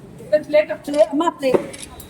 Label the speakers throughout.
Speaker 1: అమ్మా ప్లేట్
Speaker 2: మొత్తం already students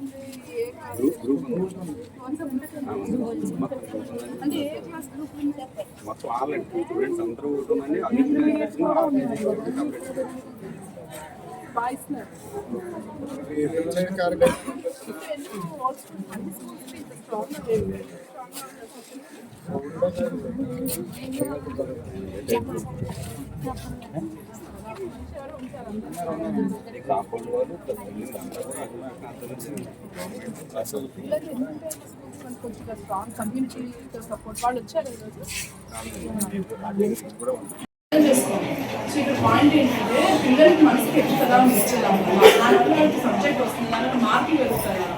Speaker 2: ఉంటుందని అది కాంపౌండ్ వాళ్ళు ప్లస్ బిల్డింగ్ అందరూ కూడా అది నాకు అర్థం అసలు
Speaker 3: కొంచెం స్ట్రాంగ్ కమ్యూనిటీ సపోర్ట్ వాళ్ళు వచ్చారు పాయింట్ ఏంటంటే పిల్లలకి మనసుకి ఎక్కుతుందా ఇచ్చేదా వాళ్ళకి సబ్జెక్ట్ వస్తుంది వాళ్ళకి మార్కులు వెళ్తాయా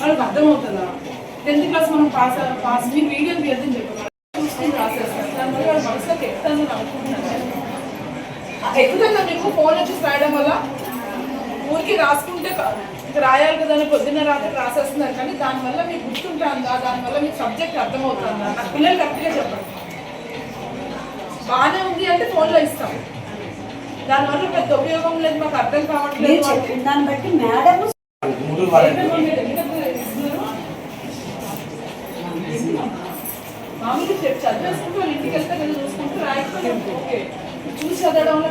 Speaker 3: వాళ్ళకి అర్థమవుతుందా టెన్త్ క్లాస్ మనం పాస్ పాస్ మీరు వీడియో తీయద్దని చెప్పారు చూసుకుని రాసేస్తారు దానివల్ల వాళ్ళ మనసులోకి ఎక్కుతుందని అనుకుంటున్నాను ఎక్కుతుందా మీకు ఫోన్ వచ్చి రాయడం వల్ల ఊరికి రాసుకుంటే రాయాలి కదా అని పొద్దున్న రాత్రి రాసేస్తున్నారు కానీ దానివల్ల మీకు గుర్తుంటుందా దానివల్ల మీకు సబ్జెక్ట్ అర్థమవుతుందా? నాకు పిల్లలు కరెక్ట్గా చెప్పండి. బాగానే ఉంది అంటే ఫోన్లో ఇస్తాం. దానివల్ల పెద్ద ఉపయోగం లేదు మాకు అర్థం కావట్లేదు
Speaker 1: దాన్ని బట్టి మేడం
Speaker 3: మామూలుగా చెప్పి. చదివేసుకుంటూ ఇంటికి వెళ్తే కదా చూసుకుంటూ రాయకపోతే ఓకే. చూసి చదవడంలో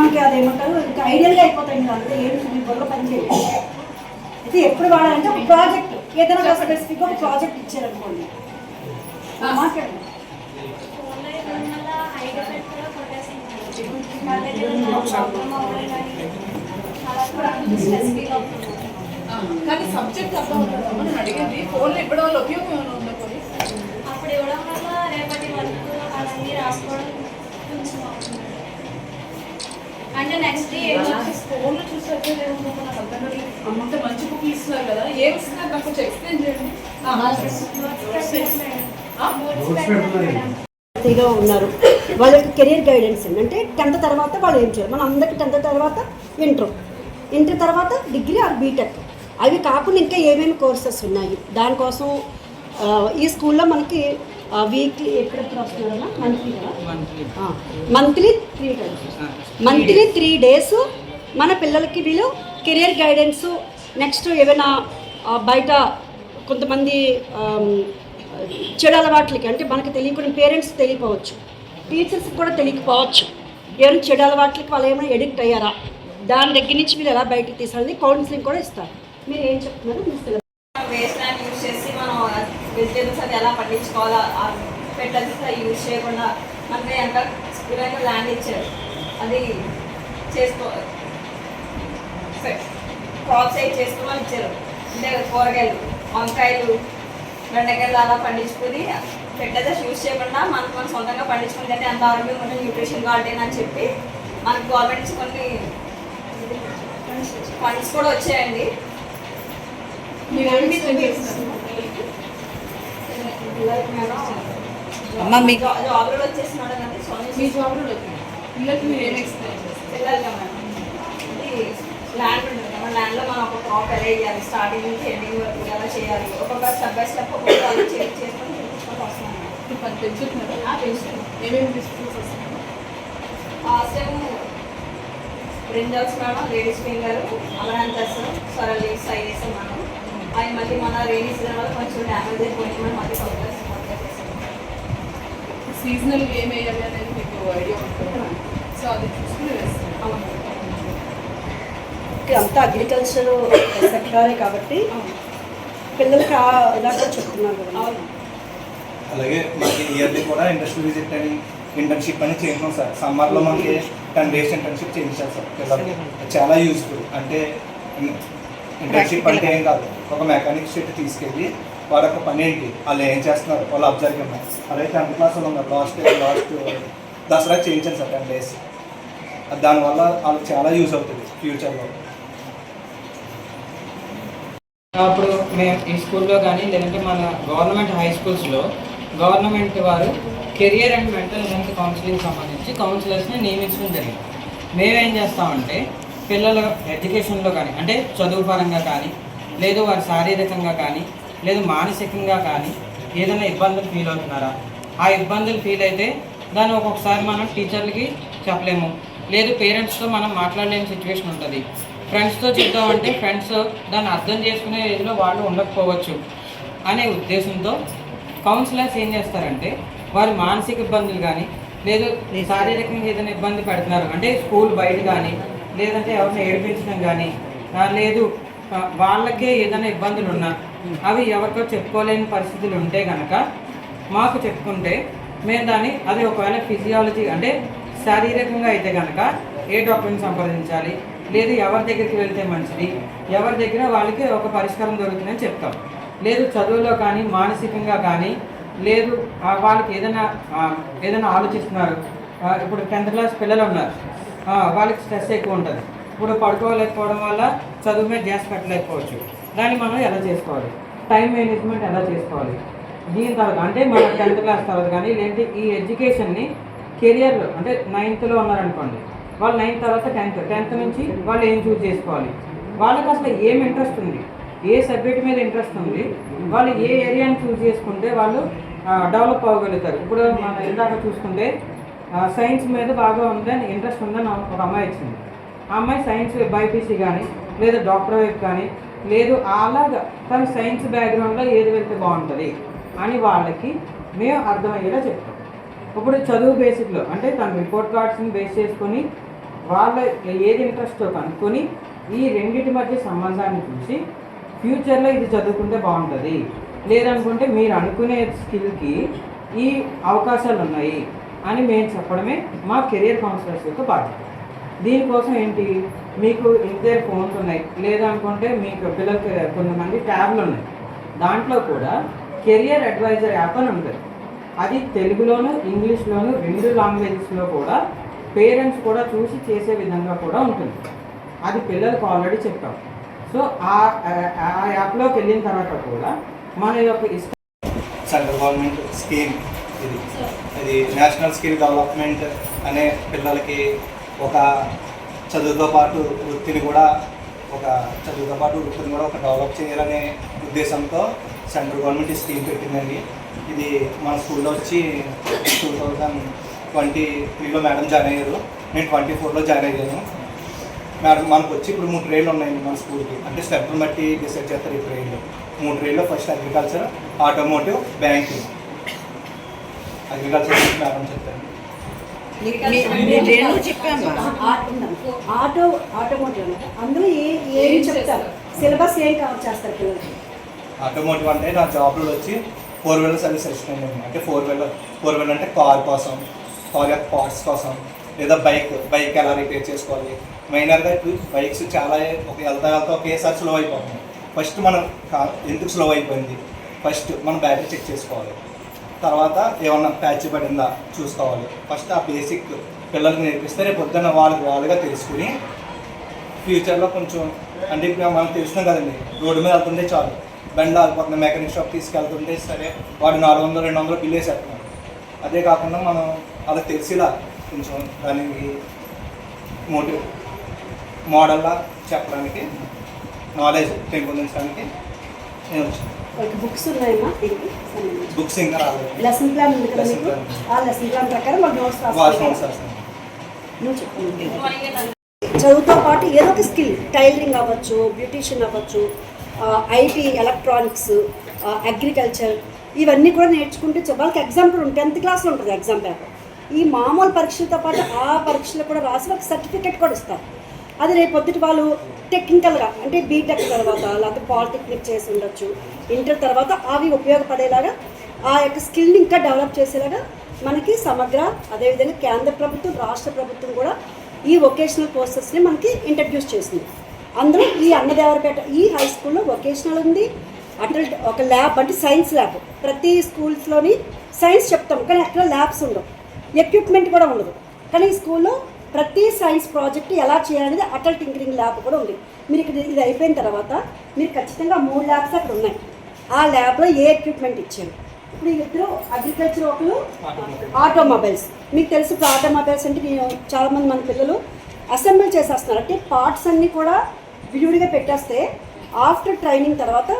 Speaker 1: మనకి అదేమంటారు ఇంకా ఐడియల్గా అయిపోతాయి అంతే ఏం మీ బుర్ర పని చేయదు అయితే ఎప్పుడు వాడాలంటే ఒక ప్రాజెక్ట్ ఏదైనా స్పెసిఫిక్ ఒక ప్రాజెక్ట్ ఇచ్చారనుకోండి. మాట్లాడండి
Speaker 3: కానీ సబ్జెక్ట్ అర్థం అవుతుందమ్మా నేను అడిగింది. ఫోన్లో ఇవ్వడం వల్ల ఉపయోగం ఏమైనా ఉందా పోనీ?
Speaker 4: అప్పుడు ఇవ్వడం వల్ల రేపటి వర్క్ అవన్నీ రాసుకోవడం కొంచెం అంటే నెక్స్ట్
Speaker 3: ఫోన్లో నాకు అర్థం మంచి బుక్ ఇస్తున్నారు కదా. ఏమి ఇస్తున్నారు? నాకు కొంచెం ఎక్స్ప్లెయిన్ చేయండి.
Speaker 1: ఉన్నారు. వాళ్ళకి కెరీర్ గైడెన్స్ ఉంది అంటే టెన్త్ తర్వాత వాళ్ళు ఏం చేయాలి? మన అందరికి టెన్త్ తర్వాత ఇంటర్ ఇంటర్ తర్వాత డిగ్రీ ఆర్ బీటెక్ అవి కాకుండా ఇంకా ఏమేమి కోర్సెస్ ఉన్నాయి? దానికోసం ఈ స్కూల్లో మనకి వీక్లీ ఎప్పుడెప్పుడు వస్తున్నారన్నా monthly monthly three times monthly three days మన పిల్లలకి వీళ్ళు కెరియర్ గైడెన్స్ నెక్స్ట్ ఏమైనా బయట కొంతమంది చెడు అలవాట్లకి అంటే మనకు తెలియకుండా పేరెంట్స్ తెలియకపోవచ్చు. టీచర్స్కి కూడా తెలియకపోవచ్చు. ఏమైనా చెడు అలవాట్లకి వాళ్ళు ఏమైనా ఎడిక్ట్ అయ్యారా? దాని దగ్గర నుంచి వీళ్ళు ఎలా బయటకు తీసారని కౌన్సిలింగ్ కూడా ఇస్తారు. మీరు ఏం చెప్తున్నారు? మీ సిలబస్
Speaker 4: వేస్ట్ ల్యాండ్ యూజ్ చేసి మనం అది ఎలా పండించుకోవాలా ఫెర్టిలైజర్స్ యూజ్ చేయకుండా మనకి ఎంత అయితే ల్యాండ్ ఇచ్చారు. అది చేసుకో క్రాప్స్ అయితే చేసుకోమని ఇచ్చారు. అంటే కూరగాయలు వంకాయలు బెండకాయలు అలా పండించుకొని ఫెర్టిలైజర్స్ యూజ్ చేయకుండా మనకు మనం సొంతంగా పండించుకుని అంటే అంత ఆరోగ్యం ఉంటుంది న్యూట్రిషన్ గార్డెన్ అని చెప్పి మనకు గవర్నమెంట్ నుంచి కొన్ని ఫండ్స్ కూడా వచ్చాయండి.
Speaker 3: మీరు
Speaker 4: అమ్మ మీకు జాబ్ వచ్చేసి మేడం అంటే
Speaker 3: మీ జాబ్లో పిల్లలకి మీరు ఏమి ఎక్స్ప్లెయిన్ చేస్తారు?
Speaker 4: పిల్లలుగా మేడం ల్యాండ్ ఉంటుంది కదా ల్యాండ్లో మనం ఒక క్రాప్ ఎలా వేయాలి స్టార్టింగ్ నుంచి ఎండింగ్ వరకు ఎలా చేయాలి? ఒక్కొక్క స్టెప్ బై స్టెప్ ఒక్కొక్క చేంజ్ చేసుకొని చేసుకుంటూ వస్తున్నాను
Speaker 3: ఇప్పుడు పెంచుతున్నారు ఏమేమి డిస్ప్యూట్స్ వస్తున్నాయి?
Speaker 4: Last time brinjals madam ladies finger leaves అవి వేసాం మేడం అవి మళ్ళీ మన రైనీ సీజన్ వల్ల కొంచెం డ్యామేజ్ అయిపోయింది. మనం మళ్ళీ చేసాం
Speaker 3: సీజనల్ ఏం వేయాలి అనేది మీకు ఐడియా ఉంటుంది? సో అది చూసుకుని
Speaker 4: అవును
Speaker 1: అంతా అగ్రికల్చర్ సెక్టారే కాబట్టి పిల్లలకి ఆ- ఇలా కూడా చెప్తున్నారు కదా.
Speaker 4: అవును.
Speaker 2: అలాగే మనకి ఇయర్లీ కూడా ఇండస్ట్రీ విజిట్ అని ఇంటర్న్షిప్ అని చేయించాం సార్. సమ్మర్లో మనకి టెన్ డేస్ ఇంటర్న్షిప్ చేయించాలి సార్. పిల్లలకి చాలా యూస్ఫుల్ అంటే ఇంటర్న్షిప్ అంటే ఏం కాదు. ఒక మెకానిక్ షెడ్ తీసుకెళ్ళి వారి యొక్క పని ఏంటి వాళ్ళు ఏం చేస్తున్నారు? వాళ్ళు అబ్జర్వ్ చేయమని. అలాగే టెన్త్ క్లాస్ ఉన్నారు. లాస్ట్ లాస్ట్ దసరా చేయించాను సార్ టెన్ డేస్. దానివల్ల వాళ్ళకి చాలా యూస్ అవుతుంది ఫ్యూచర్లో
Speaker 5: అప్పుడు మేము ఈ స్కూల్లో కానీ లేదంటే మన గవర్నమెంట్ హై స్కూల్స్లో గవర్నమెంట్ వారు career and mental health counselling సంబంధించి కౌన్సిలర్స్ని నియమించడం జరిగింది. మేమేం చేస్తామంటే పిల్లల ఎడ్యుకేషన్లో కానీ అంటే చదువు పరంగా కానీ లేదు వారి శారీరకంగా కానీ లేదు మానసికంగా కానీ ఏదైనా ఇబ్బందులు ఫీల్ అవుతున్నారా? ఆ ఇబ్బందులు ఫీల్ అయితే దాన్ని ఒక్కొక్కసారి మనం టీచర్లకి చెప్పలేము. లేదు పేరెంట్స్తో మనం మాట్లాడలేని సిచ్యువేషన్ ఉంటుంది. ఫ్రెండ్స్తో చెప్తామంటే ఫ్రెండ్స్ దాన్ని అర్థం చేసుకునే ఏజ్లో వాళ్ళు ఉండకపోవచ్చు అనే ఉద్దేశంతో కౌన్సిలర్స్ ఏం చేస్తారంటే వారి మానసిక ఇబ్బందులు కానీ లేదు శారీరకంగా ఏదైనా ఇబ్బంది పెడుతున్నారు అంటే స్కూల్ బయట కానీ లేదంటే ఎవరిని ఏడిపించడం కానీ లేదు వాళ్ళకే ఏదైనా ఇబ్బందులు ఉన్నా అవి ఎవరికో చెప్పుకోలేని పరిస్థితులు ఉంటే కనుక మాకు చెప్పుకుంటే మేము దాన్ని అది ఒకవేళ ఫిజియాలజీ అంటే శారీరకంగా అయితే కనుక ఏ డాక్టర్ని సంప్రదించాలి లేదు ఎవరి దగ్గరికి వెళ్తే మంచిది ఎవరి దగ్గర వాళ్ళకి ఒక పరిష్కారం దొరుకుతుందని చెప్తాం. లేదు చదువులో కానీ మానసికంగా కానీ లేదు వాళ్ళకి ఏదైనా ఏదైనా ఆలోచిస్తున్నారు ఇప్పుడు టెన్త్ క్లాస్ పిల్లలు ఉన్నారు వాళ్ళకి స్ట్రెస్ ఎక్కువ ఉంటుంది. ఇప్పుడు పడుకోలేకపోవడం వల్ల చదువు మీద గ్యాస్ పెట్టలేకపోవచ్చు. దాన్ని మనం ఎలా చేసుకోవాలి? టైం మేనేజ్మెంట్ ఎలా చేసుకోవాలి? దీని తర్వాత అంటే మన టెన్త్ క్లాస్ తర్వాత కానీ లేదంటే ఈ ఎడ్యుకేషన్ని కెరియర్లో అంటే నైన్త్లో ఉన్నారనుకోండి వాళ్ళు నైన్త్ తర్వాత టెన్త్ టెన్త్ నుంచి వాళ్ళు ఏం చూస్ చేసుకోవాలి? వాళ్ళకి అసలు ఏం ఇంట్రెస్ట్ ఉంది? ఏ సబ్జెక్ట్ మీద ఇంట్రెస్ట్ ఉంది? వాళ్ళు ఏ ఏరియాని చూస్ చేసుకుంటే వాళ్ళు డెవలప్ అవ్వగలుగుతారు? ఇప్పుడు మన ఇందాక చూసుకుంటే సైన్స్ మీద బాగా ఉందని ఇంట్రెస్ట్ ఉందని ఒక అమ్మాయి ఇచ్చింది ఆ అమ్మాయి సైన్స్ బైపీసీ కానీ లేదా డాక్టర్ వైపు కానీ లేదు అలాగా తన సైన్స్ బ్యాక్గ్రౌండ్లో ఏది వెళ్తే బాగుంటుంది అని వాళ్ళకి మేము అర్థమయ్యేలా చెప్తాం. ఇప్పుడు చదువు బేసిక్లో అంటే తన రిపోర్ట్ కార్డ్స్ని బేస్ చేసుకొని వాళ్ళ ఏది ఇంట్రెస్టో కనుక్కొని ఈ రెండింటి మధ్య సంబంధాన్ని చూసి ఫ్యూచర్లో ఇది చదువుకుంటే బాగుంటుంది. లేదనుకుంటే మీరు అనుకునే స్కిల్కి ఈ అవకాశాలు ఉన్నాయి అని మేము చెప్పడమే మా కెరియర్ కౌన్సిలర్స్ యొక్క బాధ్యత. దీనికోసం ఏంటి? మీకు ఇంతే ఫోన్స్ ఉన్నాయి. లేదనుకుంటే మీకు పిల్లలకి కొంతమంది ట్యాబ్లు ఉన్నాయి. దాంట్లో కూడా కెరియర్ అడ్వైజర్ యాప్ అని ఉంటుంది. అది తెలుగులోను ఇంగ్లీష్లోను రెండు లాంగ్వేజెస్లో కూడా పేరెంట్స్ కూడా చూసి చేసే విధంగా కూడా ఉంటుంది. అది పిల్లలకు ఆల్రెడీ చెప్పాం. సో ఆ ఆ యాప్లోకి వెళ్ళిన తర్వాత కూడా మన యొక్క ఇష్ట
Speaker 2: సెంట్రల్ గవర్నమెంట్ స్కీమ్ ఇది. ఇది నేషనల్ స్కిల్ డెవలప్మెంట్ అనే పిల్లలకి ఒక చదువుతో పాటు వృత్తిని కూడా ఒక చదువుతో పాటు వృత్తిని కూడా ఒక డెవలప్ చేయాలనే ఉద్దేశంతో సెంట్రల్ గవర్నమెంట్ ఈ స్కీమ్ పెట్టిందండి. ఇది మన స్కూల్లో వచ్చి టూ థౌజండ్ ట్వంటీ త్రీలో మేడం జాయిన్ అయ్యారు. నేను ట్వంటీ ఫోర్లో జాయిన్ అయ్యాను. మేడం మనకు వచ్చి ఇప్పుడు మూడు ట్రైన్లు ఉన్నాయండి మన స్కూల్కి. అంటే స్టెప్ను బట్టి డిసైడ్ చేస్తారు ఈ ట్రైన్లు. మూడు ట్రైన్లో first agriculture automotive banking. Agriculture madam చెప్తాను
Speaker 1: ఆటో ఆటోమోటివ్ అందులో ఏ ఏం చెప్తారు? సిలబస్ ఏం కవర్ చేస్తారు పిల్లలకి?
Speaker 2: ఆటోమోటివ్ అంటే నా జాబ్లో వచ్చి ఫోర్ వీలర్ సర్వీస్ అసిస్టెంట్ అంటే ఫోర్ వీలర్ ఫోర్ వీలర్ అంటే కార్ కోసం కార్ యొక్క పార్ట్స్ కోసం లేదా బైక్ బైక్ ఎలా రిపేర్ చేసుకోవాలి. మైనర్గా ఇప్పుడు బైక్స్ చాలా ఒక వెళ్తా వెళ్తా ఒకేసారి స్లో అయిపోతున్నాయి. ఫస్ట్ మనం ఎందుకు స్లో అయిపోయింది? ఫస్ట్ మనం బ్యాటరీ చెక్ చేసుకోవాలి. తర్వాత ఏమన్నా ప్యాచ్ పడిందా చూసుకోవాలి. ఫస్ట్ ఆ బేసిక్ పిల్లలకి నేర్పిస్తే రేపు పొద్దున్న వాళ్ళకి వాళ్ళుగా తెలుసుకుని ఫ్యూచర్లో కొంచెం అంటే ఇప్పుడు మనం తెలిసినాం కదండి రోడ్డు మీద వెళ్తుంటే చాలు. బండి ఆగిపోతుంది మెకానిక్ షాప్ తీసుకెళ్తుంటే సరే వాడు నాలుగు వందలు రెండు వందలు బిల్ వేసేస్తున్నాడు. అదే కాకుండా మనం అలా తెలిసిలా కొంచెం దానికి మోటివ్ మోడల్లా చెప్పడానికి నాలెడ్జ్ పెంపొందించడానికి నేను వచ్చాను
Speaker 1: బుక్స్ ఉన్నాయమ్మా. దీనికి
Speaker 2: బుక్స్ ఇంకా
Speaker 1: లెసన్ ప్లాన్ ఉంది కదా మీకు. ఆ లెసన్ ప్లాన్ ప్రకారం వాళ్ళు నోట్స్ నువ్వు చెప్పు. చదువుతో పాటు ఏదో ఒక స్కిల్ టైలరింగ్ అవ్వచ్చు బ్యూటీషియన్ అవ్వచ్చు ఐటీ ఎలక్ట్రానిక్స్ అగ్రికల్చర్ ఇవన్నీ కూడా నేర్చుకుంటే వాళ్ళకి ఎగ్జామ్ కూడా టెన్త్ క్లాస్లో ఉంటుంది ఎగ్జామ్ పేపర్ ఈ మామూలు పరీక్షలతో పాటు ఆ పరీక్షలు కూడా రాసి వాళ్ళకి సర్టిఫికెట్ కూడా ఇస్తారు. అది రేపు పొద్దుటి వాళ్ళు టెక్నికల్గా అంటే బీటెక్ తర్వాత లేకపోతే పాలిటెక్నిక్ చేసి ఉండొచ్చు. ఇంటర్ తర్వాత అవి ఉపయోగపడేలాగా ఆ యొక్క స్కిల్ని ఇంకా డెవలప్ చేసేలాగా మనకి సమగ్ర అదేవిధంగా కేంద్ర ప్రభుత్వం రాష్ట్ర ప్రభుత్వం కూడా ఈ వొకేషనల్ కోర్సెస్ని మనకి ఇంట్రడ్యూస్ చేసింది. అందులో ఈ అన్నదేవరపేట ఈ హై స్కూల్లో వొకేషనల్ ఉంది. అటల్ ఒక ల్యాబ్ అంటే సైన్స్ ల్యాబ్ ప్రతి స్కూల్స్లోని సైన్స్ చెప్తాం కానీ అక్కడ ల్యాబ్స్ ఉండవు. ఎక్విప్మెంట్ కూడా ఉండదు. కానీ ఈ స్కూల్లో ప్రతి సైన్స్ ప్రాజెక్ట్ ఎలా చేయాలనేది అటల్ టింకరింగ్ ల్యాబ్ కూడా ఉంది. మీరు ఇక్కడ ఇది అయిపోయిన తర్వాత మీరు ఖచ్చితంగా మూడు ల్యాబ్స్ అక్కడ ఉన్నాయి. ఆ ల్యాబ్లో ఏ ఎక్విప్మెంట్ ఇచ్చారు? ఇప్పుడు ఇద్దరు అగ్రికల్చర్ ఒకరు ఆటోమొబైల్స్ మీకు తెలుసు ఇప్పుడు ఆటోమొబైల్స్ అంటే నేను చాలామంది మన పిల్లలు అసెంబ్ల్ చేసేస్తున్నారు. అంటే పార్ట్స్ అన్నీ కూడా విడివిడిగా పెట్టేస్తే ఆఫ్టర్ ట్రైనింగ్ తర్వాత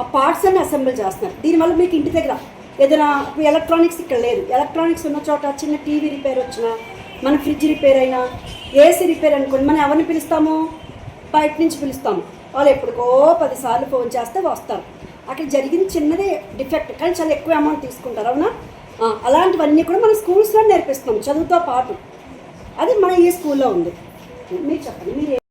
Speaker 1: ఆ పార్ట్స్ అన్ని అసెంబ్ల్ చేస్తున్నారు. దీనివల్ల మీకు ఇంటి దగ్గర ఏదైనా ఎలక్ట్రానిక్స్ ఇక్కడ లేదు. ఎలక్ట్రానిక్స్ ఉన్న చోట చిన్న టీవీ రిపేర్ వచ్చినా మన ఫ్రిడ్జ్ రిపేర్ అయినా ఏసీ రిపేర్ అనుకోండి మనం ఎవరిని పిలుస్తాము? బయట నుంచి పిలుస్తాము. వాళ్ళు ఎప్పటికో పదిసార్లు ఫోన్ చేస్తే వస్తారు. అక్కడ జరిగింది చిన్నదే డిఫెక్ట్ కానీ చాలా ఎక్కువ అమౌంట్ తీసుకుంటారు అవునా? అలాంటివన్నీ కూడా మన స్కూల్స్లో నేర్పిస్తాం చదువుతో పాటు. అది మన ఈ స్కూల్లో ఉంది. మీరు చెప్పండి మీరు